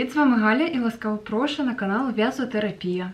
Привіт, з вами Галя і ласкаво прошу на канал В'язотерапія.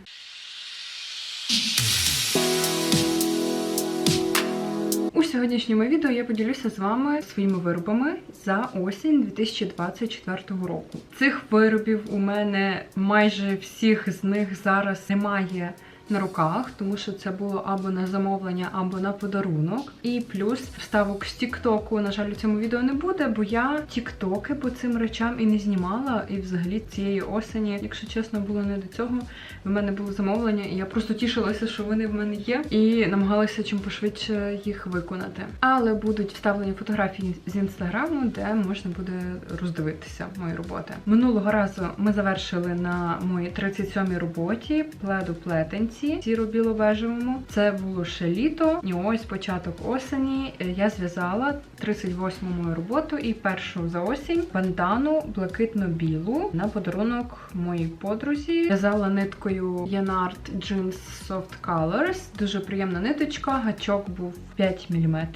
У сьогоднішньому відео я поділюся з вами своїми виробами за осінь 2024 року. Цих виробів у мене майже всіх з них зараз немає на руках, тому що це було або на замовлення, або на подарунок. І плюс вставок з Тіктоку, на жаль, у цьому відео не буде, бо я Тіктоки по цим речам і не знімала. І взагалі цієї осені, якщо чесно, було не до цього. В мене було замовлення, і я просто тішилася, що вони в мене є, і намагалася чим пошвидше їх виконати. Але будуть вставлені фотографії з інстаграму, де можна буде роздивитися мої роботи. Минулого разу ми завершили на моїй 37-й роботі пледу плетенці сіро-біло-бежевому. Це було ще літо, і ось початок осені я зв'язала 38-му мою роботу і першу за осінь бандану блакитно-білу на подарунок моїй подрузі. В'язала ниткою Yanard Jeans Soft Colors. Дуже приємна ниточка, гачок був 5 мм.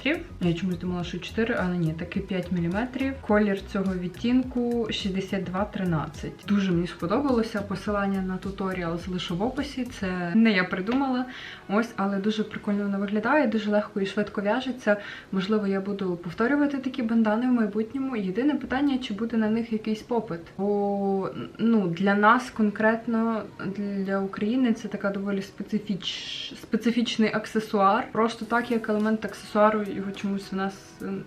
Я чомусь думала, що 4, але ні, таки 5 мм. Колір цього відтінку 6213. Дуже мені сподобалося. Посилання на туторіал залишу в описі. Це не я придумала. Ось, але дуже прикольно вона виглядає, дуже легко і швидко в'яжеться. Можливо, я буду повторювати такі бандани в майбутньому. Єдине питання, чи буде на них якийсь попит. Бо ну, для нас конкретно для України це така доволі специфіч... специфічний аксесуар. Просто так, як елемент аксесуару, його чомусь в нас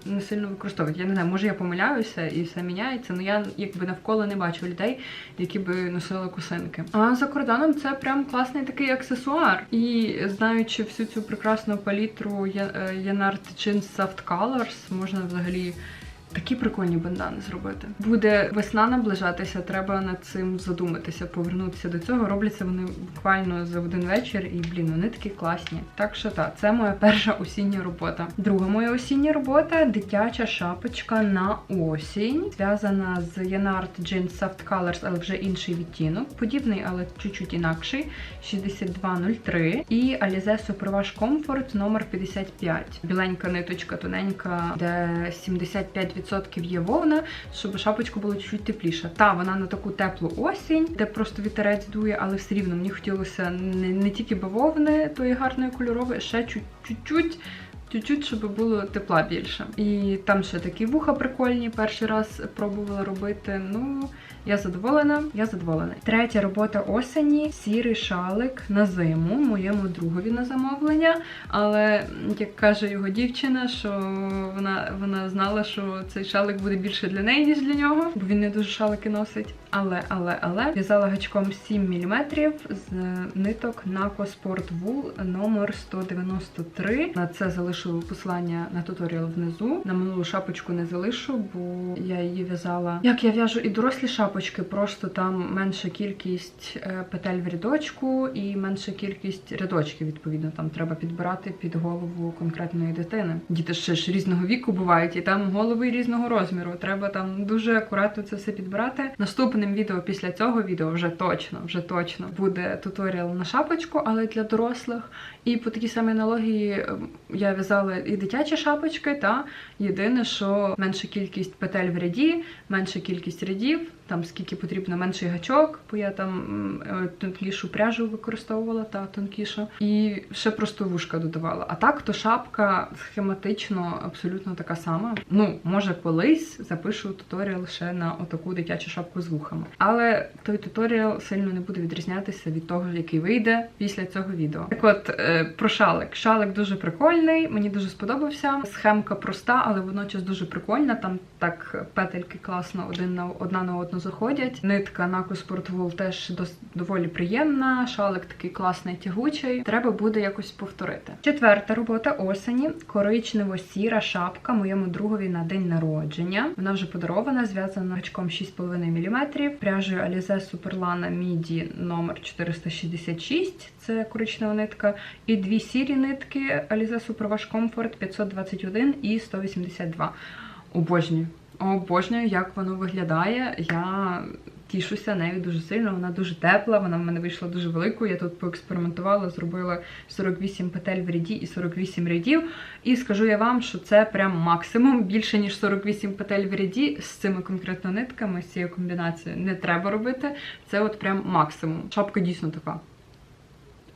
не сильно використовують. Я не знаю, може я помиляюся і все міняється, але я якби навколо не бачу людей, які би носили косинки. А за кордоном це прям класний такий аксесуар. І знаючи всю цю прекрасну палітру Yanard Jeans Soft Colors, можна взагалі. Такі прикольні бандани зробити. Буде весна наближатися, треба над цим задуматися, повернутися до цього. Робляться вони буквально за один вечір, і блін, вони такі класні. Так що так, це моя перша осіння робота. Друга моя осіння робота дитяча шапочка на осінь, зв'язана з Yanard Jeans Soft Colors, але вже інший відтінок. Подібний, але чуть-чуть інакший. 6203. І Alize Superwash Comfort номер 55. Біленька ниточка, тоненька, де 75% відсотків є вовна, щоб шапочку було чуть тепліше. Та вона на таку теплу осінь, де просто вітерець дує, але все рівно мені хотілося не, не тільки бавовни тої гарної кольорової, ще чуть-чуть. Чуть-чуть, щоб було тепла більше. І там ще такі вуха прикольні. Перший раз пробувала робити. Ну, я задоволена, я задоволена. Третя робота осені сірий шалик на зиму, моєму другові на замовлення. Але як каже його дівчина, що вона вона знала, що цей шалик буде більше для неї, ніж для нього, бо він не дуже шалики носить. Але, але, але в'язала гачком 7 мм з ниток Naco Sport Wool номер 193. На це залишу посилання на туторіал внизу. На минулу шапочку не залишу, бо я її в'язала. Як я в'яжу і дорослі шапочки, просто там менша кількість петель в рядочку і менша кількість рядочків, відповідно, там треба підбирати під голову конкретної дитини. Діти ще ж різного віку бувають, і там голови різного розміру. Треба там дуже акуратно це все підбирати. Наступним відео після цього відео вже точно, вже точно буде туторіал на шапочку, але для дорослих. І по такій самій аналогії я в'язала і дитячі шапочки, та єдине, що менша кількість петель в ряді, менша кількість рядів, там скільки потрібно менший гачок, бо я там тонкішу пряжу використовувала та тонкішу. І ще просто вушка додавала. А так, то шапка схематично абсолютно така сама. Ну, може, колись запишу туторіал ще на отаку дитячу шапку з вухами. Але той туторіал сильно не буде відрізнятися від того, який вийде після цього відео. Так от, про шалик. Шалик дуже прикольний, мені дуже сподобався. Схемка проста, але водночас дуже прикольна. Там так петельки класно один на одна на одну заходять. Нитка Naco Sport Wool теж доволі приємна. Шалик такий класний, тягучий. Треба буде якось повторити. Четверта робота осені. Коричнево-сіра шапка моєму другові на день народження. Вона вже подарована, зв'язана гачком 6,5 мм. Пряжею Alize Superlana Midi номер 466. Це коричнева нитка. І дві сірі нитки Alize Superwash Comfort 521 і 182. Обожнюю. Обожнюю, як воно виглядає. Я тішуся нею дуже сильно. Вона дуже тепла, вона в мене вийшла дуже великою. Я тут поекспериментувала, зробила 48 петель в ряді і 48 рядів. І скажу я вам, що це прям максимум. Більше ніж 48 петель в ряді з цими конкретно нитками, з цією комбінацією не треба робити. Це от прям максимум. Шапка дійсно така.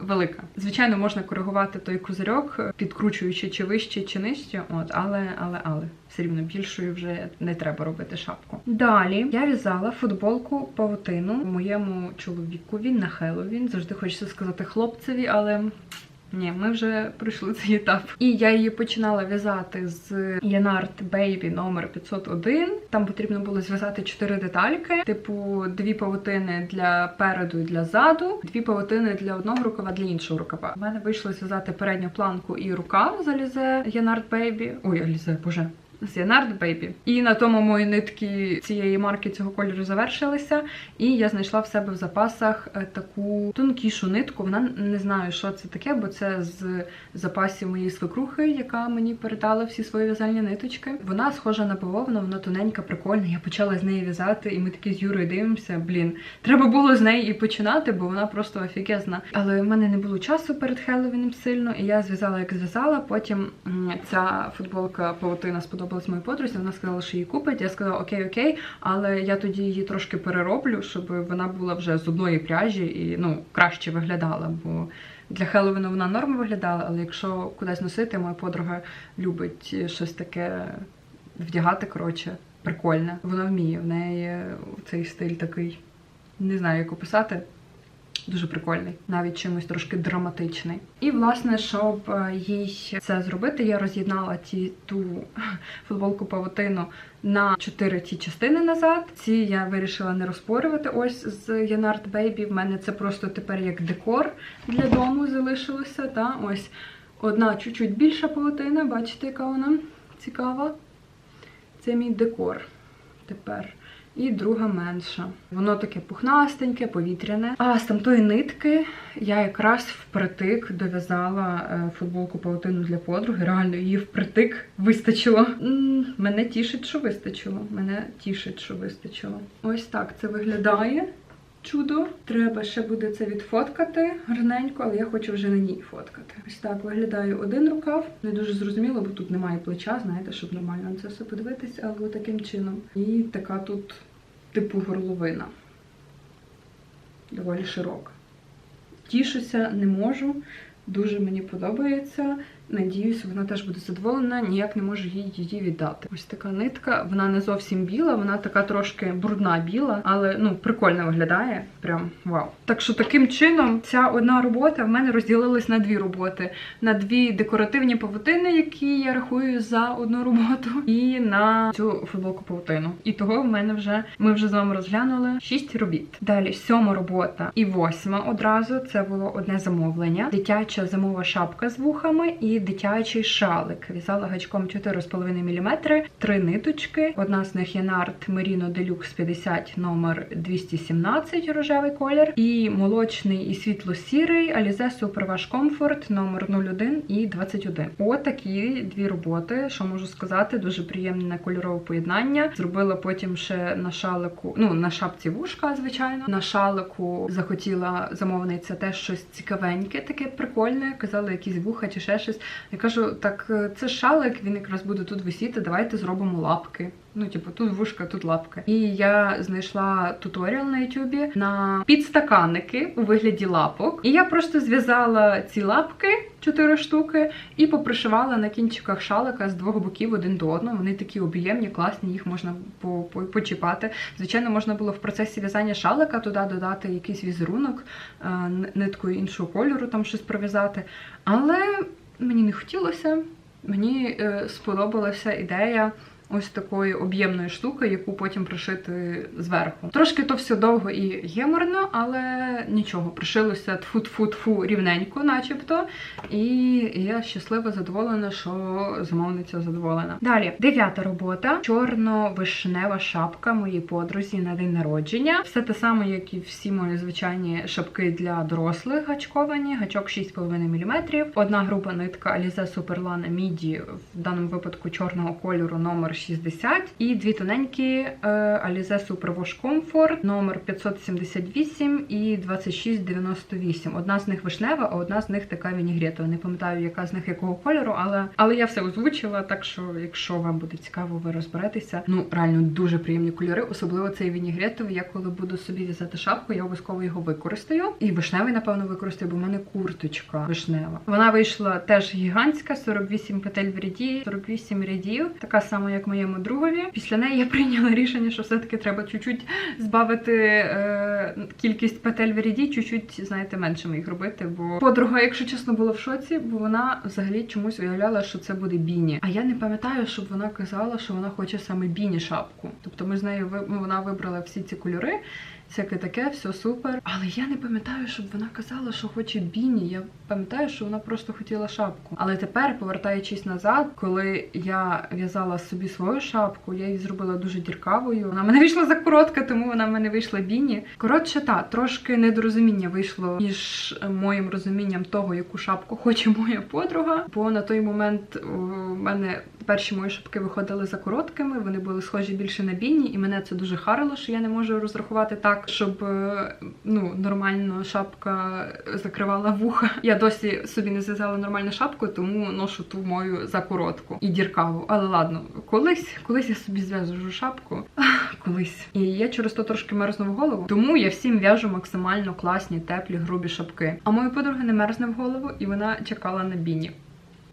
Велика. Звичайно, можна коригувати той козирьок, підкручуючи чи вище, чи нижче. От, але, але, але все рівно більшою вже не треба робити шапку. Далі я в'язала футболку павутину моєму чоловікові на Хеллоуін. Завжди хочеться сказати хлопцеві, але. Ні, ми вже пройшли цей етап. І я її починала в'язати з Янарт Baby номер 501. Там потрібно було зв'язати чотири детальки, типу дві павутини для переду і для заду, дві павутини для одного рукава, для іншого рукава. У мене вийшло зв'язати передню планку і рукав залізе Янарт Baby. Ой, Алізе, боже. Yanard Baby. І на тому мої нитки цієї марки цього кольору завершилися. І я знайшла в себе в запасах е, таку тонкішу нитку. Вона не знаю, що це таке, бо це з запасів моєї свекрухи, яка мені передала всі свої в'язальні ниточки. Вона схожа на бавовну, вона тоненька, прикольна. Я почала з неї в'язати, і ми такі з Юрою дивимося. Блін, треба було з неї і починати, бо вона просто офігезна. Але в мене не було часу перед Хеллоуіном сильно, і я зв'язала, як зв'язала. Потім ця футболка павутина сподобалась моїй подрузі. Вона сказала, що її купить. Я сказала, окей, окей, але я тоді її трошки перероблю, щоб вона була вже з одної пряжі і ну краще виглядала. бо для Хеллоуіну вона норм виглядала, але якщо кудись носити, моя подруга любить щось таке вдягати, коротше, прикольне. Вона вміє, в неї цей стиль такий, не знаю, як описати. Дуже прикольний, навіть чимось трошки драматичний. І, власне, щоб е, їй це зробити, я роз'єднала ті ту футболку павутину на чотири ті частини назад. Ці я вирішила не розпорювати. Ось з Yanard Baby. В мене це просто тепер як декор для дому залишилося. Та ось одна чуть-чуть більша павутина, бачите, яка вона цікава. Це мій декор тепер. І друга менша. Воно таке пухнастеньке, повітряне. А з тамтої нитки я якраз впритик дов'язала е, футболку павутину для подруги. Реально її впритик вистачило. Мене тішить, що вистачило. Мене тішить, що вистачило. Ось так це виглядає. Чудо. Треба ще буде це відфоткати гарненько, але я хочу вже на ній фоткати. Ось так виглядає один рукав. Не дуже зрозуміло, бо тут немає плеча, знаєте, щоб нормально на це все подивитися, але таким чином. І така тут типу горловина. Доволі широка. Тішуся, не можу. Дуже мені подобається. Надіюсь, вона теж буде задоволена, ніяк не можу їй її віддати. Ось така нитка, вона не зовсім біла, вона така трошки брудна біла, але ну прикольно виглядає. Прям вау. Так що таким чином ця одна робота в мене розділилась на дві роботи: на дві декоративні павутини, які я рахую за одну роботу, і на цю футболку павутину. І того в мене вже ми вже з вами розглянули шість робіт. Далі сьома робота і восьма одразу. Це було одне замовлення: дитяча зимова шапка з вухами і дитячий шалик. В'язала гачком 4,5 мм, три ниточки. Одна з них є Нарт Merino Deluxe 50 номер 217 рожевий колір. І молочний і світло-сірий Alize Super Wash Comfort номер 01 і 21. Отакі дві роботи. Що можу сказати, дуже приємне кольорове поєднання. Зробила потім ще на шалику, ну на шапці вушка, звичайно. На шалику захотіла замовниця теж щось цікавеньке, таке прикольне. Казала, якісь вуха чи ще щось. Я кажу, так е, це шалик, він якраз буде тут висіти, давайте зробимо лапки. Ну, типу, тут вушка, тут лапки. І я знайшла туторіал на Ютубі на підстаканники у вигляді лапок. І я просто зв'язала ці лапки, чотири штуки, і попришивала на кінчиках шалика з двох боків один до одного. Вони такі об'ємні, класні, їх можна по- по- почіпати. Звичайно, можна було в процесі в'язання шалика туди додати якийсь візерунок, е, ниткою іншого кольору, там щось пров'язати. Але мені не хотілося. Мені е, сподобалася ідея ось такої об'ємної штуки, яку потім пришити зверху. Трошки то все довго і геморно, але нічого, пришилося тфу-тфу-тфу рівненько, начебто. І я щаслива, задоволена, що замовниця задоволена. Далі, дев'ята робота: чорно-вишнева шапка моїй подрузі на день народження. Все те саме, як і всі мої звичайні шапки для дорослих гачковані, гачок 6,5 мм. Одна груба нитка Alize Superlana Midi, в даному випадку чорного кольору номер 60 і дві тоненькі е, Alize Super Comfort номер 578 і 2698. Одна з них вишнева, а одна з них така вінігретова. Не пам'ятаю, яка з них якого кольору, але але я все озвучила. Так що, якщо вам буде цікаво, ви розберетеся. Ну реально дуже приємні кольори, особливо цей вінігретовий. Я коли буду собі в'язати шапку, я обов'язково його використаю. І вишневий, напевно, використаю, бо в мене курточка вишнева. Вона вийшла теж гігантська, 48 петель в ряді, 48 рядів, така сама, як моєму другові. Після неї я прийняла рішення, що все-таки треба чуть-чуть збавити е, кількість петель в ряді, чуть-чуть, знаєте, меншими їх робити. Бо подруга, якщо чесно, була в шоці, бо вона взагалі чомусь уявляла, що це буде біні. А я не пам'ятаю, щоб вона казала, що вона хоче саме біні шапку. Тобто ми з нею вона вибрала всі ці кольори. Всяке таке, все супер. Але я не пам'ятаю, щоб вона казала, що хоче біні. Я пам'ятаю, що вона просто хотіла шапку. Але тепер, повертаючись назад, коли я в'язала собі свою шапку, я її зробила дуже діркавою. Вона мене вийшла за коротка, тому вона в мене вийшла біні. Коротше, та трошки недорозуміння вийшло між моїм розумінням того, яку шапку хоче моя подруга. Бо на той момент у мене перші мої шапки виходили за короткими, вони були схожі більше на біні, і мене це дуже харило, що я не можу розрахувати так, щоб е, ну нормально шапка закривала вуха. Я досі собі не зв'язала нормальну шапку, тому ношу ту мою за коротку і діркаву. Але ладно, колись, колись я собі зв'яжу шапку. Колись. І я через то трошки мерзну в голову. Тому я всім в'яжу максимально класні, теплі, грубі шапки. А моя подруга не мерзне в голову, і вона чекала на біні.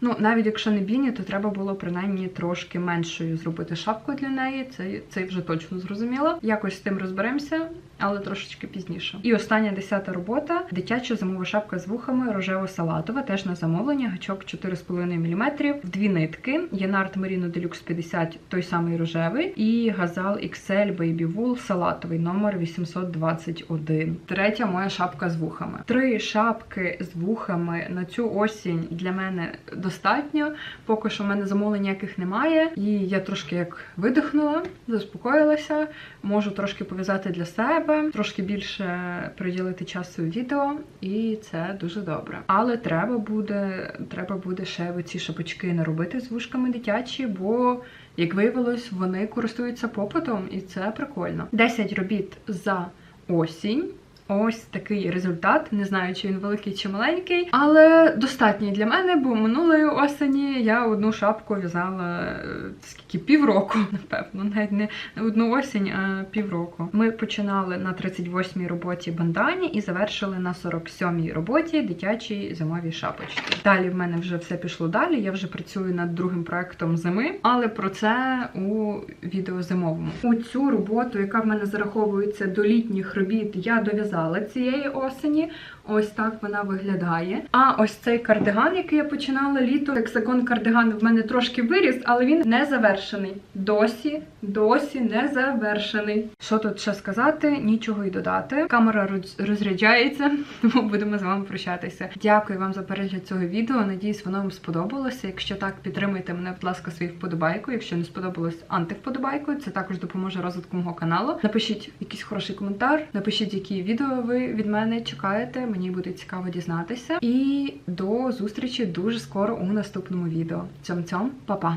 Ну, навіть якщо не біні, то треба було принаймні трошки меншою зробити шапку для неї. Це, це вже точно зрозуміла. Якось з тим розберемося, але трошечки пізніше. І остання десята робота: дитяча зимова шапка з вухами рожево-салатова, теж на замовлення, гачок 4,5 мм, в дві нитки. Єнард Merino Deluxe 50, той самий рожевий, і Газал XL Baby Wool салатовий, номер 821. Третя моя шапка з вухами. Три шапки з вухами на цю осінь для мене достатньо. Поки що в мене замовлень ніяких немає. І я трошки як видихнула, заспокоїлася. Можу трошки пов'язати для себе, трошки більше приділити часу відео, і це дуже добре. Але треба буде, треба буде ще ці шапочки наробити з вушками дитячі, бо. Як виявилось, вони користуються попитом, і це прикольно. 10 робіт за осінь. Ось такий результат. Не знаю, чи він великий чи маленький, але достатній для мене, бо минулої осені я одну шапку в'язала е, скільки півроку, напевно, навіть не одну осінь, а півроку. Ми починали на 38-й роботі бандані і завершили на 47-й роботі дитячій зимовій шапочці. Далі в мене вже все пішло далі. Я вже працюю над другим проектом зими, але про це у відео зимовому. У цю роботу, яка в мене зараховується до літніх робіт, я дов'язала цієї осені. Ось так вона виглядає. А ось цей кардиган, який я починала літо, хексагон кардиган в мене трошки виріс, але він не завершений. Досі, досі не завершений. Що тут ще сказати? Нічого й додати. Камера розряджається, тому будемо з вами прощатися. Дякую вам за перегляд цього відео. Надіюсь, воно вам сподобалося. Якщо так, підтримуйте мене, будь ласка, своєю вподобайкою. Якщо не сподобалось антивподобайкою, це також допоможе розвитку мого каналу. Напишіть якийсь хороший коментар, напишіть, які відео ви від мене чекаєте. Мені буде цікаво дізнатися. І до зустрічі дуже скоро у наступному відео. Цьом-цьом, па-па!